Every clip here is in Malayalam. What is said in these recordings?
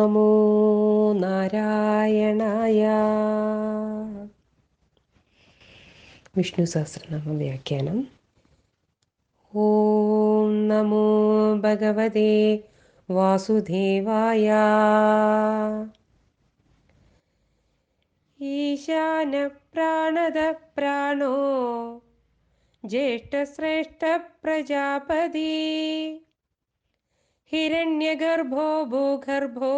നമോ നാരായണായ. വിഷ്ണു സഹസ്രനാമ വ്യാഖ്യാനം. ഓം നമോ ഭഗവതേ വാസുദേവായ. ഈശാന പ്രാണത പ്രാണോ ജ്യേഷ്ഠശ്രേഷ്ഠ പ്രജാപതി ഹിരണ്യഗർഭോ ഭൂഗർഭോ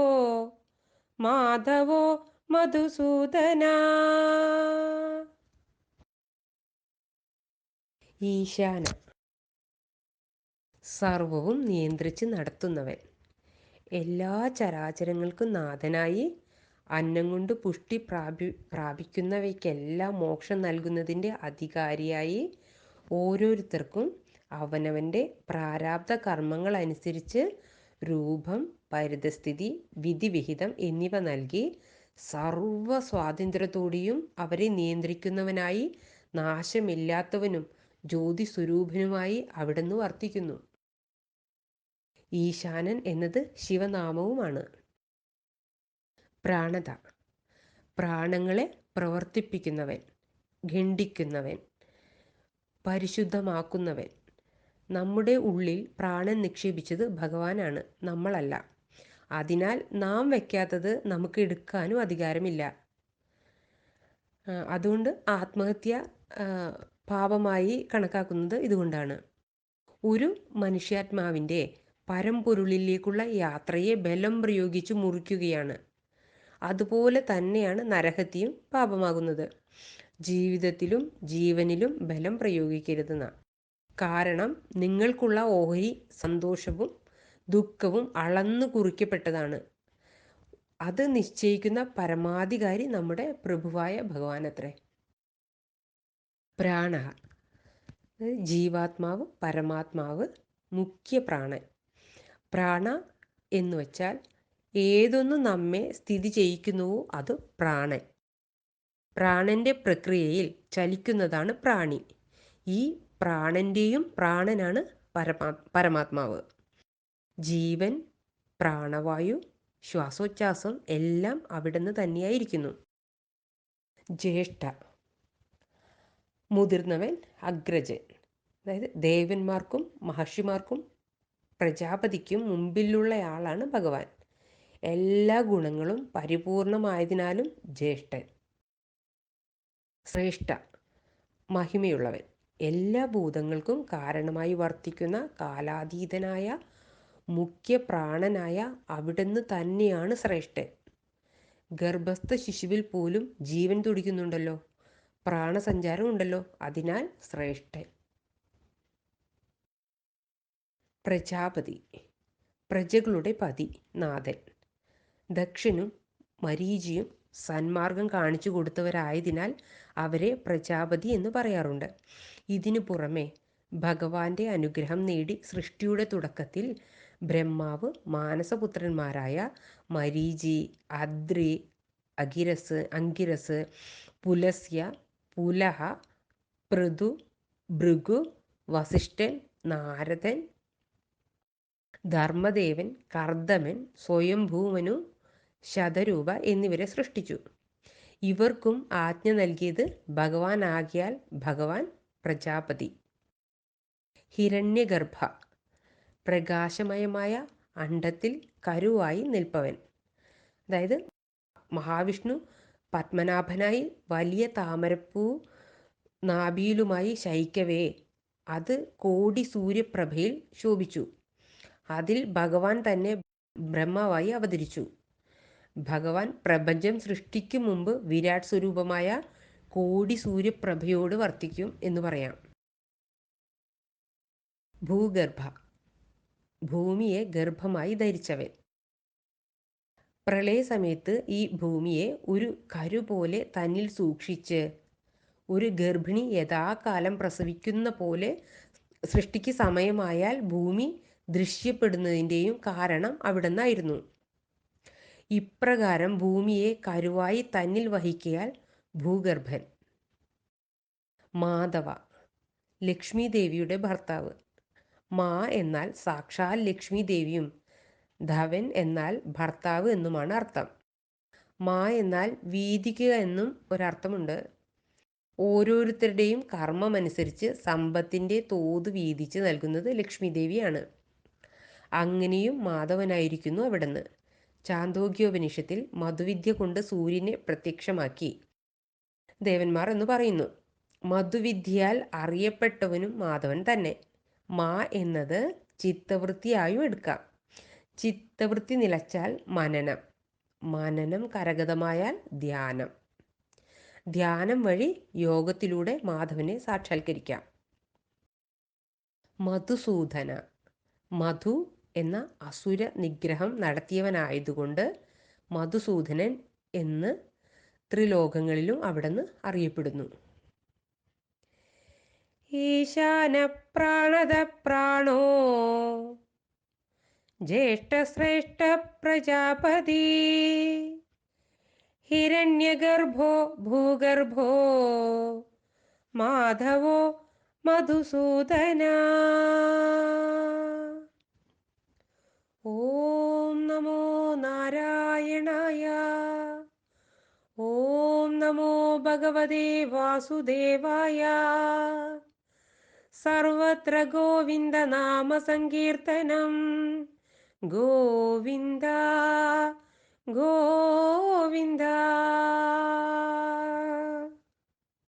മാധവോ മധുസൂദന. ഈശാന. സർവവും നിയന്ത്രിച്ച് നടത്തുന്നവൻ. എല്ലാ ചരാചരങ്ങൾക്കും നാഥനായി അന്നം കൊണ്ട് പുഷ്ടി പ്രാപി പ്രാപിക്കുന്നവയ്ക്കെല്ലാം മോക്ഷം നൽകുന്നതിന്റെ അധികാരിയായി ഓരോരുത്തർക്കും അവനവന്റെ പ്രാരാബ്ധ കർമ്മങ്ങൾ അനുസരിച്ച് രൂപം പരിതസ്ഥിതി വിധിവിഹിതം എന്നിവ നൽകി സർവ സ്വാതന്ത്ര്യത്തോടെയും അവരെ നിയന്ത്രിക്കുന്നവനായി നാശമില്ലാത്തവനും ജ്യോതി സ്വരൂപനുമായി അവിടുന്ന് വർത്തിക്കുന്നു. ഈശാനൻ എന്നത് ശിവനാമവുമാണ്. പ്രാണത. പ്രാണങ്ങളെ പ്രവർത്തിപ്പിക്കുന്നവൻ ഖണ്ഡിക്കുന്നവൻ പരിശുദ്ധമാക്കുന്നവൻ നമ്മുടെ ഉള്ളിൽ പ്രാണൻ നിക്ഷേപിച്ചത് ഭഗവാനാണ് നമ്മളല്ല. അതിനാൽ നാം വയ്ക്കാത്തത് നമുക്ക് എടുക്കാനും അധികാരമില്ല. അതുകൊണ്ട് ആത്മഹത്യ പാപമായി കണക്കാക്കുന്നത് ഇതുകൊണ്ടാണ്. ഒരു മനുഷ്യാത്മാവിന്റെ പരമ്പൊരുളിലേക്കുള്ള യാത്രയെ ബലം പ്രയോഗിച്ച് മുറിക്കുകയാണ്. അതുപോലെ തന്നെയാണ് നരഹത്യയും പാപമാകുന്നത്. ജീവിതത്തിലും ജീവനിലും ബലം പ്രയോഗിക്കരുതെന്ന കാരണം നിങ്ങൾക്കുള്ള ഓഹരി സന്തോഷവും ദുഃഖവും അളന്നു കുറിക്കപ്പെട്ടതാണ്. അത് നിശ്ചയിക്കുന്ന പരമാധികാരി നമ്മുടെ പ്രഭുവായ ഭഗവാനത്രേ. പ്രാണ ജീവാത്മാവ് പരമാത്മാവ് മുഖ്യ പ്രാണൻ. പ്രാണ എന്ന് വച്ചാൽ ഏതൊന്ന് നമ്മെ സ്ഥിതി ചെയ്യിക്കുന്നുവോ അത് പ്രാണൻ. പ്രാണന്റെ പ്രക്രിയയിൽ ചലിക്കുന്നതാണ് പ്രാണി. ഈ പ്രാണന്റെയും പ്രാണനാണ് പരമാ പരമാത്മാവ്. ജീവൻ പ്രാണവായു ശ്വാസോച്ഛാസം എല്ലാം അവിടുന്ന് തന്നെയായിരിക്കുന്നു. ജ്യേഷ്ഠ. മുതിർന്നവൻ അഗ്രജൻ. അതായത് ദേവന്മാർക്കും മഹർഷിമാർക്കും പ്രജാപതിക്കും മുമ്പിലുള്ളയാളാണ് ഭഗവാൻ. എല്ലാ ഗുണങ്ങളും പരിപൂർണമായതിനാലും ജ്യേഷ്ഠൻ. ശ്രേഷ്ഠ. മഹിമയുള്ളവൻ. എല്ലാ ഭൂതങ്ങൾക്കും കാരണമായി വർത്തിക്കുന്ന കാലാതീതനായ മുഖ്യ പ്രാണനായ അവിടുന്ന് തന്നെയാണ് ശ്രേഷ്ഠൻ. ഗർഭസ്ഥ ശിശുവിൽ പോലും ജീവൻ തുടിക്കുന്നുണ്ടല്ലോ. പ്രാണസഞ്ചാരം ഉണ്ടല്ലോ. അതിനാൽ ശ്രേഷ്ഠൻ. പ്രജാപതി. പ്രജകളുടെ പതി നാഥൻ. ദക്ഷനും മരീചിയും സന്മാർഗം കാണിച്ചു കൊടുത്തവരായതിനാൽ അവരെ പ്രജാപതി എന്ന് പറയാറുണ്ട്. ഇതിനു പുറമെ ഭഗവാന്റെ അനുഗ്രഹം നേടി സൃഷ്ടിയുടെ തുടക്കത്തിൽ ബ്രഹ്മാവ് മാനസപുത്രന്മാരായ മരീചി അദ്രി അഗിരസ് അങ്കിരസ് പുലസ്യ പുലഹ പൃഥു ഭൃഗു വസിഷ്ഠൻ നാരദൻ ധർമ്മദേവൻ കർദമൻ സ്വയംഭൂമനു ശതരൂപ എന്നിവരെ സൃഷ്ടിച്ചു. ഇവർക്കും ആജ്ഞ നൽകിയത് ഭഗവാനാകിയാൽ ഭഗവാൻ പ്രജാപതി. ഹിരണ്യഗർഭ. പ്രകാശമയമായ അണ്ടത്തിൽ കരുവായി നിൽപ്പവൻ. അതായത് മഹാവിഷ്ണു പത്മനാഭനായി വലിയ താമരപ്പൂ നാഭിയിലുമായി ശയിക്കവേ അത് കോടി സൂര്യപ്രഭയിൽ ശോഭിച്ചു. അതിൽ ഭഗവാൻ തന്നെ ബ്രഹ്മാവായി അവതരിച്ചു. ഭഗവാൻ പ്രപഞ്ചം സൃഷ്ടിക്കും മുമ്പ് വിരാട് സ്വരൂപമായ കോടി സൂര്യപ്രഭയോട് വർത്തിക്കും എന്ന് പറയാം. ഭൂഗർഭ. ഭൂമിയെ ഗർഭമായി ധരിച്ചവൻ. പ്രളയ സമയത്ത് ഈ ഭൂമിയെ ഒരു കരു പോലെ തന്നിൽ സൂക്ഷിച്ച് ഒരു ഗർഭിണി യഥാകാലം പ്രസവിക്കുന്ന പോലെ സൃഷ്ടിക്ക് സമയമായാൽ ഭൂമി ദൃശ്യപ്പെടുന്നതിന്റെയും കാരണം അവിടുന്നായിരുന്നു. ഇപ്രകാരം ഭൂമിയെ കരുവായി തന്നിൽ വഹിക്കിയാൽ ഭൂഗർഭൻ. മാധവ ലക്ഷ്മി ദേവിയുടെ ഭർത്താവ്. മാ എന്നാൽ സാക്ഷാൽ ലക്ഷ്മി ദേവിയും ധവൻ എന്നാൽ ഭർത്താവ് എന്നുമാണ് അർത്ഥം. മാ എന്നാൽ വീതിക്കുക എന്നും ഒരർത്ഥമുണ്ട്. ഓരോരുത്തരുടെയും കർമ്മമനുസരിച്ച് സമ്പത്തിന്റെ തോത് വീതിച്ച് നൽകുന്നത് ലക്ഷ്മി ദേവിയാണ് അങ്ങനെയും മാധവനായിരിക്കുന്നു അവിടുന്ന്. ചാന്തോഗ്യോപനിഷത്തിൽ മധുവിദ്യ കൊണ്ട് സൂര്യനെ പ്രത്യക്ഷമാക്കി. ദേവന്മാർ എന്ന് പറയുന്നു മധുവിദ്യയാൽ അറിയപ്പെട്ടവനും മാധവൻ തന്നെ. മാ എന്നത് ചിത്തവൃത്തിയായും എടുക്കാം. ചിത്തവൃത്തി നിലച്ചാൽ മനനം. മനനം കരഗതമായാൽ ധ്യാനം. ധ്യാനം വഴി യോഗത്തിലൂടെ മാധവനെ സാക്ഷാത്കരിക്കാം. മധുസൂദന. മധു എന്ന അസുര നിഗ്രഹം നടത്തിയവനായതുകൊണ്ട് മധുസൂദനൻ എന്ന് ത്രിലോകങ്ങളിലും അവിടുന്ന് അറിയപ്പെടുന്നു. ഈശാന പ്രാണത പ്രാണോ ജ്യേഷ്ഠശ്രേഷ്ഠ പ്രജാപതി ഹിരണ്യഗർഭോ ഭൂഗർഭോ? മാധവോ മധുസൂദന? भगवते वासुदेवाय। सर्वत्र गोविन्द नाम संकीर्तनं गोविन्द गोविन्द।